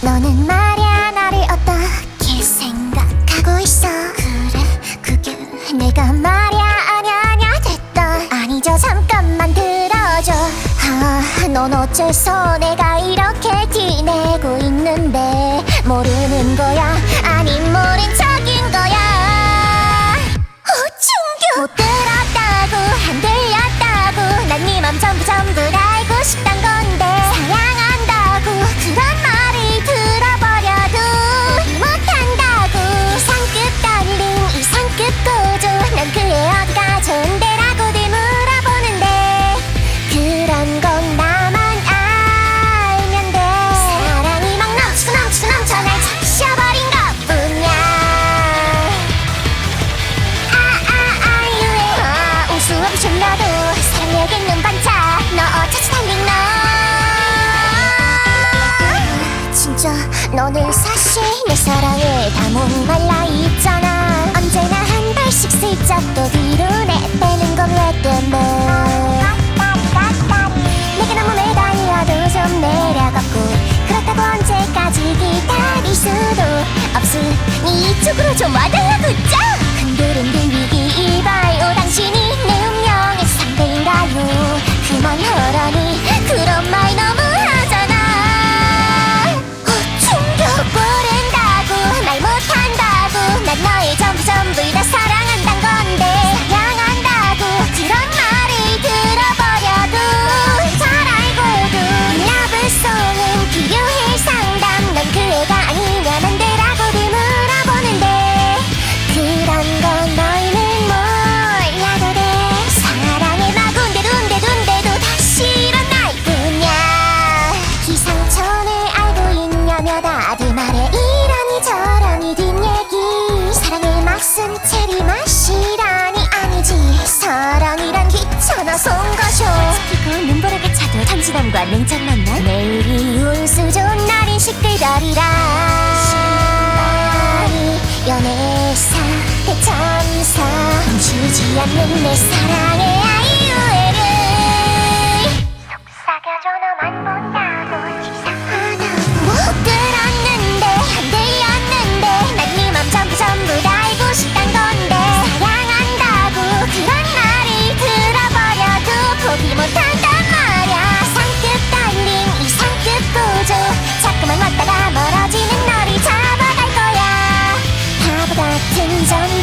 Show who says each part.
Speaker 1: 너는 말야 나를 어떻게 생각하고 있어? 그래 그게 내가 말야 아냐 아냐 됐다. 아니죠 잠깐만 들어줘. 아넌 어째서 내 다못 목말라 있잖아. 언제나 한 발씩 슬쩍 또 뒤로 내빼는 건 왜 때문에? 내가 너무 매달려도 좀 내려가고 그렇다고 언제까지 기다릴 수도 없으니 이쪽으로 좀 와달라고 짱 흔들흔들 진실함과 냉철 만남? 내일이 운수 좋은 날인 시끌거리라. 신나니 연애사 대천사. 멈추지 않는 내 사랑의 아이유에를 속삭여줘 너만 보 想